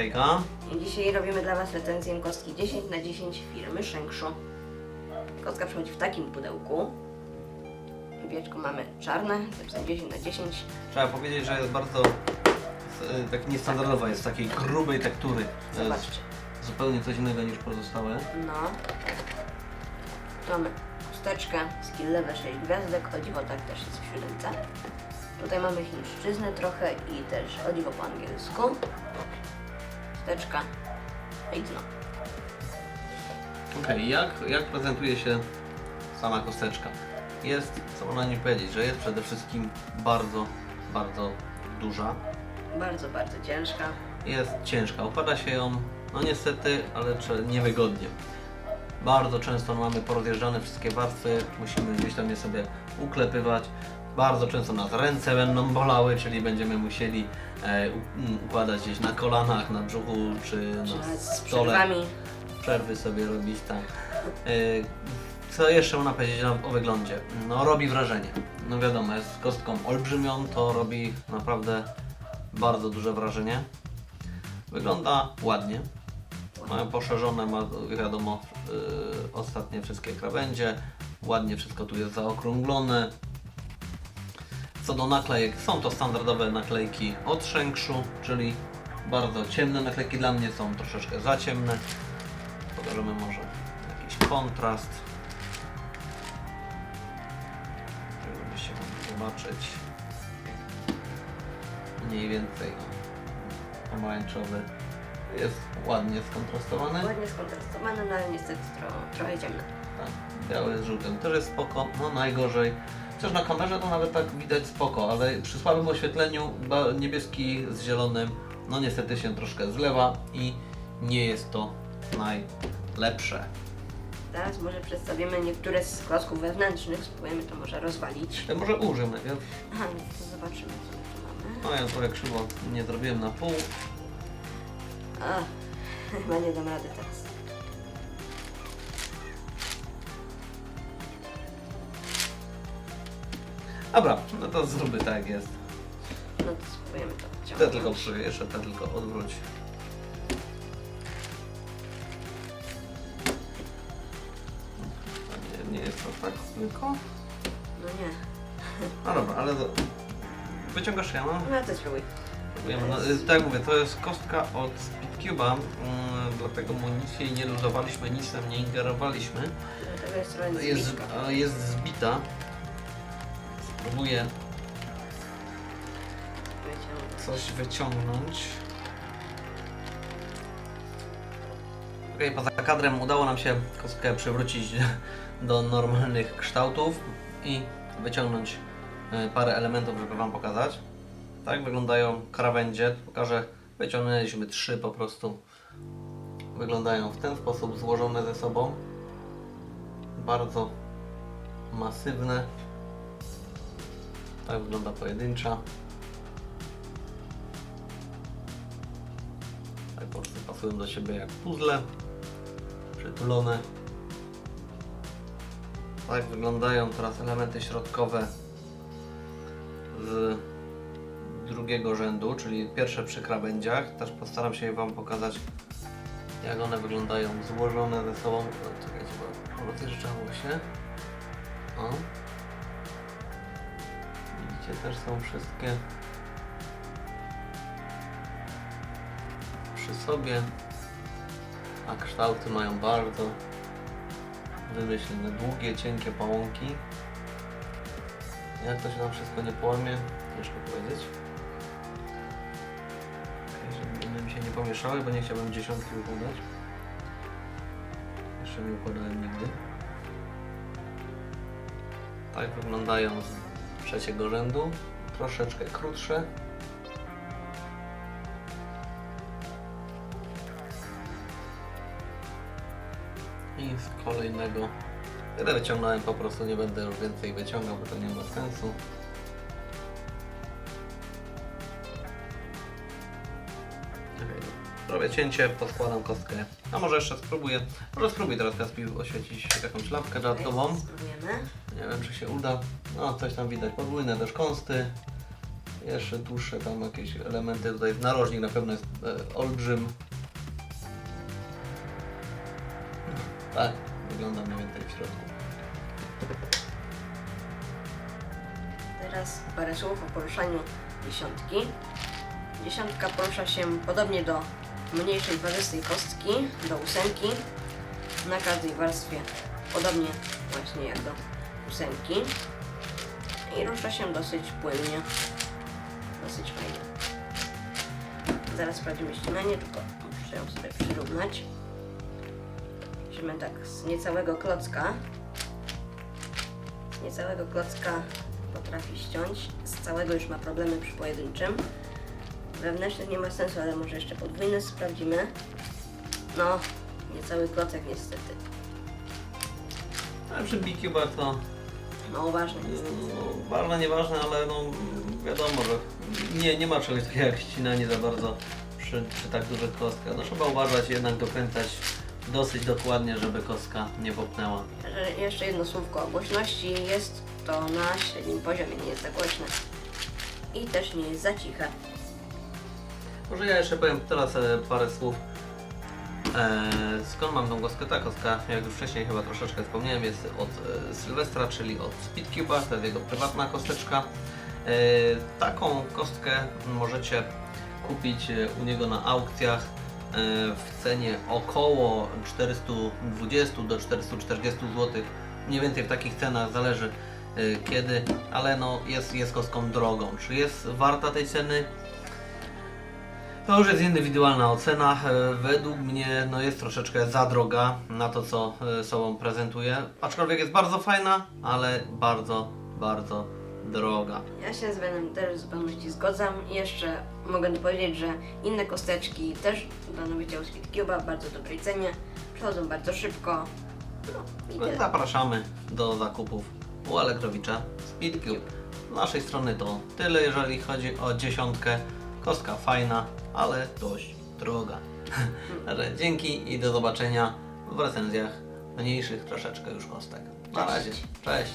hejka. Dzisiaj robimy dla Was recenzję kostki 10 na 10 firmy Szengszu. Kostka przychodzi w takim pudełku. W wieczku mamy czarne, zapisane 10 na 10. Trzeba powiedzieć, że jest bardzo e, tak niestandardowa, jest takiej grubej tektury. To jest Zobaczcie. zupełnie coś innego niż pozostałe. No. Mamy chusteczkę, skill level 6 gwiazdek, o dziwo tak też jest w siódemce. Tutaj mamy chińszczyznę trochę i też o dziwo po angielsku. Chusteczka i dno. Okej, jak, jak prezentuje się sama kosteczka? Jest, co można nie powiedzieć, że jest przede wszystkim bardzo, bardzo duża. Bardzo, bardzo ciężka. Jest ciężka, układa się ją, no niestety, ale niewygodnie. Bardzo często mamy porozjeżdżane wszystkie warstwy, musimy gdzieś tam je sobie uklepywać. Bardzo często nas ręce będą bolały, czyli będziemy musieli e, u- m, układać gdzieś na kolanach, na brzuchu czy na z stole. przerwami. Przerwy sobie robić, tak. E, Co jeszcze można powiedzieć o o wyglądzie? No robi wrażenie. No wiadomo, jest kostką olbrzymią, to robi naprawdę bardzo duże wrażenie. Wygląda ładnie. Mają poszerzone, ma wiadomo, yy, ostatnie wszystkie krawędzie. Ładnie wszystko tu jest zaokrąglone. Co do naklejek, są to standardowe naklejki od Szenkszu, czyli bardzo ciemne naklejki. Dla mnie są troszeczkę za ciemne. Pokażemy może jakiś kontrast. Żebyście mogli zobaczyć. Mniej więcej pomarańczowy jest ładnie skontrastowany. Ładnie skontrastowane, no ale niestety tro, trochę ciemne. Tak, biały z żółtym też jest spoko, no najgorzej. Chociaż na kamerze to nawet tak widać spoko, ale przy słabym oświetleniu niebieski z zielonym no niestety się troszkę zlewa i nie jest to najlepsze. Teraz może przedstawimy niektóre z klocków wewnętrznych, spróbujemy to może rozwalić. Ja może użyję najpierw. Aha, no to zobaczymy co my tu mamy. No ja trochę krzywo nie zrobiłem na pół. A, chyba nie dam rady teraz. Dobra, no to zróbmy tak jak jest. No to spróbujemy to Te tylko przy, jeszcze te tylko odwróć. Nie, nie jest to tak tylko. No nie. No dobra, ale do... wyciągasz ja mam? No to spróbuj. Próbujemy. No, y, tak jak mówię, to jest kostka od Speedcube'a, mm, dlatego mu nic jej nie luzowaliśmy, nic tam nie ingerowaliśmy. Dlatego jest zbliska. ale jest zbita. Spróbuję coś wyciągnąć. Okej, poza kadrem udało nam się kostkę przywrócić do normalnych kształtów i wyciągnąć e, parę elementów, żeby Wam pokazać. Tak wyglądają krawędzie. Pokażę, wyciągnęliśmy trzy po prostu. Wyglądają w ten sposób, złożone ze sobą. Bardzo masywne. Tak wygląda pojedyncza. Tak po prostu pasują do siebie jak puzzle. Przytulone. Tak wyglądają teraz elementy środkowe z drugiego rzędu, czyli pierwsze przy krawędziach. Też postaram się Wam pokazać jak one wyglądają złożone ze sobą. Czekajcie, bo rozjeżdżało się. O. Widzicie, też są wszystkie przy sobie, a kształty mają bardzo wymyślne, długie, cienkie pałąki. Jak to się nam wszystko nie połamie, ciężko powiedzieć. Żeby mi się nie pomieszały, bo nie chciałbym dziesiątki układać. Jeszcze nie układałem nigdy. Tak wyglądają z trzeciego rzędu. Troszeczkę krótsze. I z kolejnego. Tyle wyciągnąłem po prostu, nie będę już więcej wyciągał, bo to nie ma sensu. Robię cięcie, podkładam kostkę. A może jeszcze spróbuję. Może spróbuj teraz Kaspi oświecić jakąś lampkę dodatkową. Spróbujemy. Nie wiem czy się uda. No coś tam widać. Podwójne też kąsty. jeszcze dłuższe tam jakieś elementy. Tutaj narożnik na pewno jest e, olbrzym. Tak, wygląda mniej więcej w środku. Teraz parę słów o poruszaniu dziesiątki. Dziesiątka porusza się podobnie do mniejszej warzystej kostki, do ósemki. Na każdej warstwie podobnie właśnie jak do ósemki. I rusza się dosyć płynnie. Dosyć fajnie. Zaraz sprawdzimy ścinanie, tylko muszę ją sobie przyrównać. Musimy tak z niecałego klocka z niecałego klocka potrafi ściąć, z całego już ma problemy przy pojedynczym. Wewnętrznych nie ma sensu, ale może jeszcze podwójny sprawdzimy. No, niecały klocek niestety. Ale przy B-Cube to Mało ważny niestety. no, ważne, nieważne, ale no wiadomo, że nie, nie ma czegoś takiego jak ścinanie za bardzo przy, przy tak dużych kostkach. No trzeba uważać, jednak dokręcać dosyć dokładnie, żeby kostka nie popnęła. Jeszcze jedno słówko o głośności. Jest to na średnim poziomie, nie jest za głośne. I też nie jest za ciche. Może ja jeszcze powiem teraz e, parę słów. E, skąd mam tą kostkę? Ta kostka, jak już wcześniej chyba troszeczkę wspomniałem, jest od e, Sylwestra, czyli od Speedcube'a, to jest jego prywatna kosteczka. E, taką kostkę możecie kupić e, u niego na aukcjach e, w cenie około 420 do 440 zł. Mniej więcej w takich cenach zależy e, kiedy, ale no jest, jest kostką drogą. Czy jest warta tej ceny? To już jest indywidualna ocena. E, Według mnie no jest troszeczkę za droga na to, co e, sobą prezentuje. Aczkolwiek jest bardzo fajna, ale bardzo, bardzo droga. Ja się z Benem też w zupełności zgadzam. I jeszcze mogę powiedzieć, że inne kosteczki też do wydziału Speedcube'a w bardzo dobrej cenie. Przychodzą bardzo szybko. No i tyle. Zapraszamy do zakupów u Alegrowicza Speedcube. Z naszej strony to tyle, jeżeli chodzi o dziesiątkę. Kostka fajna, ale dość droga. Także dzięki i do zobaczenia w recenzjach mniejszych troszeczkę już kostek. Na razie. Cześć.